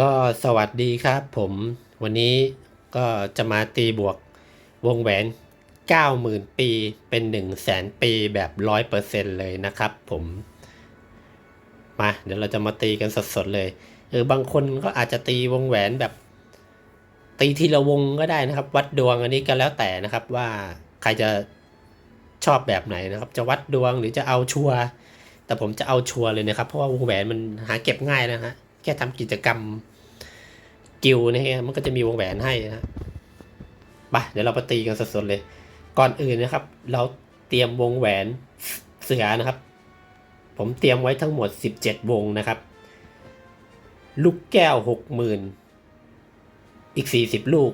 ก็สวัสดีครับผมวันนี้ก็จะมาตีบวกวงแหวน 90,000 ปีเป็น 1 0 0 0 0แสนปีแบบ 100%เลยนะครับผมมาเดี๋ยวเราจะมาตีกันสดๆเลยเออบางคนก็อาจจะตีวงแหวนแบบ ตีทีละวงก็ได้นะครับ วัดดวงอันนี้ก็แล้วแต่นะครับว่าใครจะชอบแบบไหนนะครับ จะวัดดวงหรือจะเอาชัวแต่ผมจะเอาชัวเลยนะครับ เพราะว่าวงแหวนมันหาเก็บง่ายนะฮะ แค่ทำกิจกรรมกิลนะฮะมันก็จะมีวงแหวนให้นะฮะไปเดี๋ยวเราไปตีกันสดๆเลย ก่อนอื่นนะครับ เราเตรียมวงแหวนเสือนะครับ ผมเตรียมไว้ทั้งหมด 17 วงนะครับ ลูกแก้ว 60,000 อีก 40 ลูก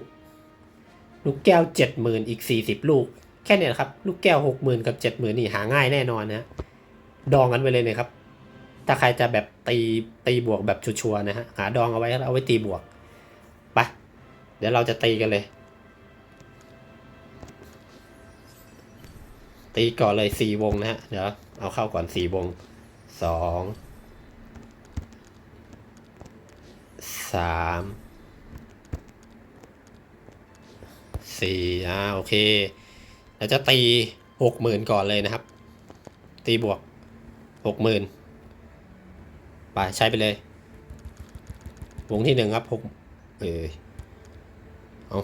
ลูกแก้ว 70,000 อีก 40 ลูก แค่นี้ยครับ ลูกแก้ว 60,000 กับ 70,000 นี่หาง่ายแน่นอนนะฮะดองกันไปเลยนะครับ ถ้าใครจะแบบตีตีบวกแบบชัวร์นะฮะ หาดองเอาไว้เอาไว้ตีบวก ไป เดี๋ยวเราจะตีกันเลย ตีก่อนเลยสี่วงนะฮะ เดี๋ยวเอาเข้าก่อนสี่วงสองสามสี่อ่าโอเคเราจะตีหกหมื่นก่อนเลยนะครับ ตีบวกหกหมื่น ใช้ไปเลย วงที่หนึ่งครับหกเออเอา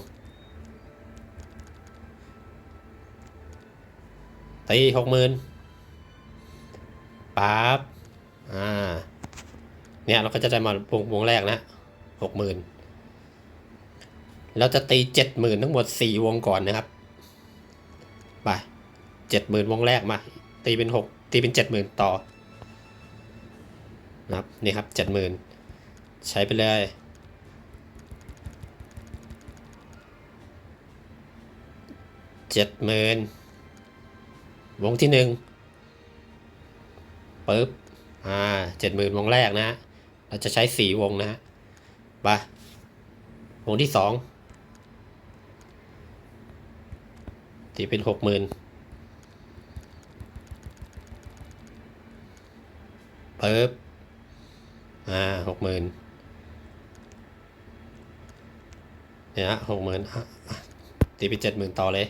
ตีหกหมื่นปั๊บอ่า เนี่ยเราก็จะได้มาวงวงแรกนะหกหมื่นเราจะตีเจ็ดหมื่นทั้งหมดสี่วงก่อนนะครับ ไปเจ็ดหมื่นวงแรกมา ตีเป็นหกตีเป็นเจ็ดหมื่นต่อ นะครับ นี่ครับเจ็ดหมื่นใช้ไปเลยเจ็ดหมื่นวงที่หนึ่งปึ๊บ อ่าเจ็ดหมื่นวงแรกนะ เราจะใช้สี่วงนะฮะไปวงที่สองตีเป็นหกหมื่นปึ๊บ อ่าหกหมื่นเนี่ยหกหมื่นตีไปเจ็ดหมื่นต่อเลย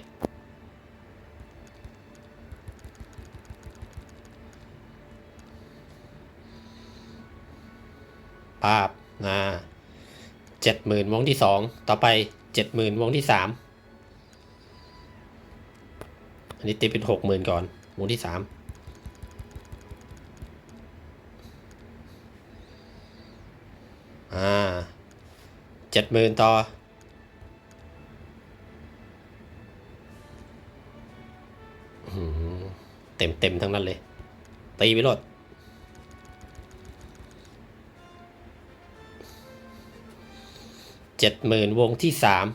ปาบอ่าเจ็ดหมื่นวงที่สองต่อไปเจ็ดหมื่นวงที่สามอันนี้ตีเป็นหกหมื่นก่อนวงที่สาม อ่า เจ็ดหมื่นต่อ เต็มเต็มทั้งนั้นเลย ตีไปโลดเจ็ดหมื่นวงที่สาม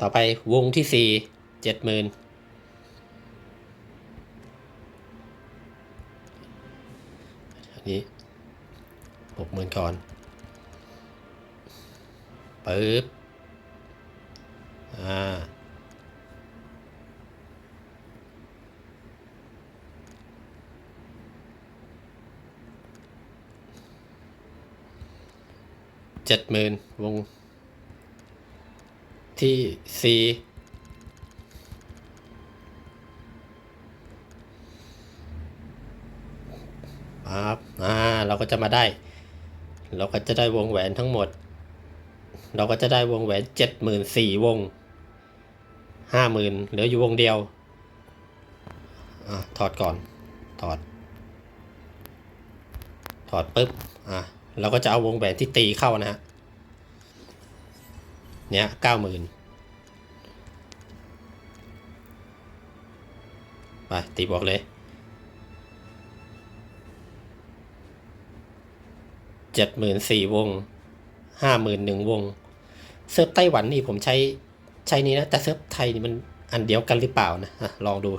ต่อไปวงที่สี่เจ็ดหมื่นอันนี้ หกหมื่นก่อนปึ๊บอ่าเจ็ดหมื่นวง ที่สี่ปั๊บอ่าเราก็จะมาได้ เราก็จะได้วงแหวนทั้งหมด เราก็จะได้วงแหวนเจ็ดหมื่นสี่วงห้าหมื่นเหลืออยู่วงเดียวอถอดก่อน ถอด ถอดปุ๊บ อ่าเราก็จะเอาวงแหวนที่ตีเข้านะฮะ เนี้ยเก้าหมื่นไป ตีบอกเลย เจ็ดหมื่นสี่วงห้าหมื่นหนึ่งวง เซิร์ฟไต้หวันนี่ผมใช้ใช้นี้นะ แต่เซิร์ฟไทยนี่มันอันเดียวกันหรือเปล่านะอะลองดู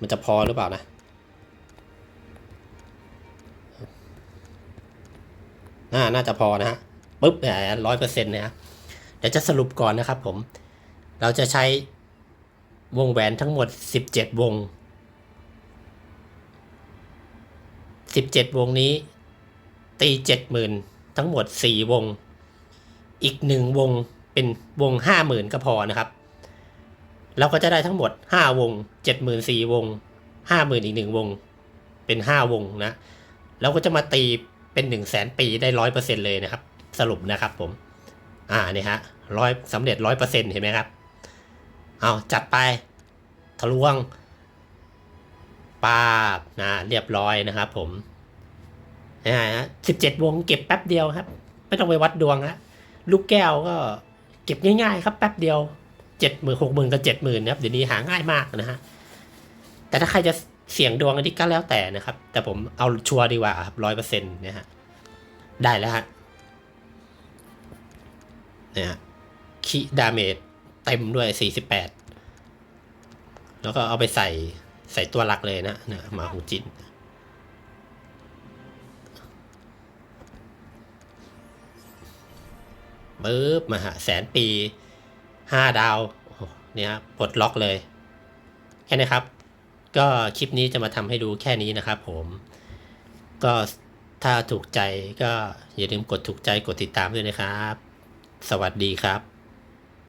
มันจะพอหรือเปล่านะน่าน่าจะพอนะฮะปุ๊บร้อยเปอร์เซ็นต์นะฮะเดี๋ยวจะสรุปก่อนนะครับผม เราจะใช้วงแหวนทั้งหมด 17 วง 17 วงนี้ ตีเจ็ดหมื่นทั้งหมดสี่วง อีกหนึ่งวงเป็นวงห้าหมื่นก็พอนะครับ เราก็จะได้ทั้งหมดห้าวงเจ็ดหมื่นสี่วงห้าหมื่นอีกหนึ่งวง เป็นห้าวงนะ เราก็จะมาตีเป็นหนึ่งแสนปีได้ร้อยเปอร์เซ็นเลยนะครับ สรุปนะครับผม อ่าเนี่ยฮะร้อยสำเร็จร้อยเปอร์เซ็นเห็นไหมครับ เอาจัดไปทะลวงปาบนะเรียบร้อยนะครับผม นะฮะสิบเจ็ดวงเก็บแป๊บเดียวครับ ไม่ต้องไปวัดดวงฮะลูกแก้วก็เก็บง่ายๆ ครับแป๊บเดียวเจ็ดหมื่นหกหมื่นกับเจ็ดหมื่นนะครับ เดี๋ยวนี้หาง่ายมากนะฮะ แต่ถ้าใครจะเสี่ยงดวงอันนี้ก็แล้วแต่นะครับ แต่ผมเอาชัวร์ดีกว่าครับร้อยเปอร์เซ็นต์นะฮะ ได้แล้วฮะเนี่ยฮะคีดาเมจเต็มด้วยสี่สิบแปดแล้วก็เอาไปใส่ใส่ตัวหลักเลยนะเนี่ยมาหูจิน ปึ๊บมาหาแสนปีห้าดาวเนี่ยครับปลดล็อกเลย แค่นี้ครับ ก็คลิปนี้จะมาทำให้ดูแค่นี้นะครับผมก็ถ้าถูกใจก็อย่าลืมกดถูกใจกดติดตามด้วยนะครับ สวัสดีครับ